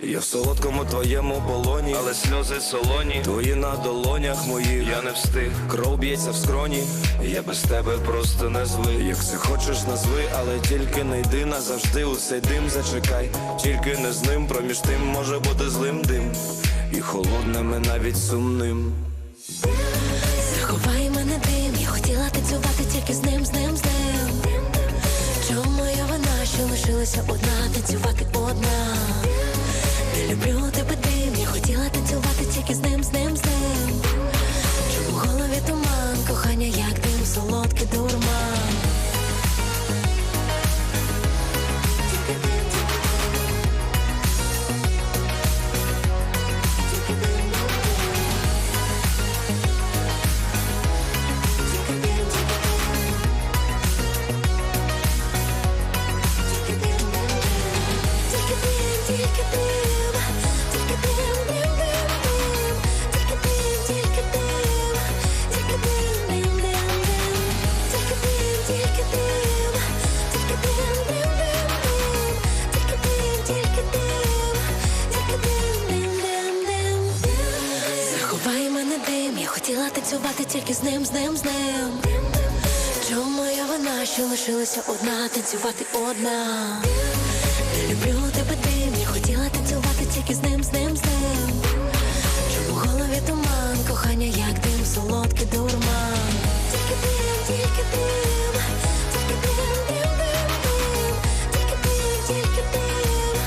в солодкому твоєму полоні, але сльози солоні, твої на долонях моїх. я не встиг. Кров б'ється в скроні, Я без тебе просто не звик. як це хочеш назви, але тільки не йди назавжди у цей дим зачекай, тільки не з ним, проміж тим може бути злим дим, і холодним, і навіть сумним. Заховай мене дим, я хотіла танцювати тільки з ним, з ним, з ним. Чому я вина, що лишилася одна, танцювати одна. Хотіла танцювати тільки з ним, з ним, з ним. Чому моя вина, що лишилася одна, танцювати одна. Не люблю тебе дим я хотіла танцювати тільки з ним, з ним, з ним. Чому голові туман, кохання, як дим, солодкий дурман. Тільки дим, тільки дим, тільки дим, тільки дим, тільки дим,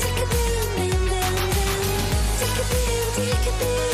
тільки дим, дим, тільки дим, тільки дим.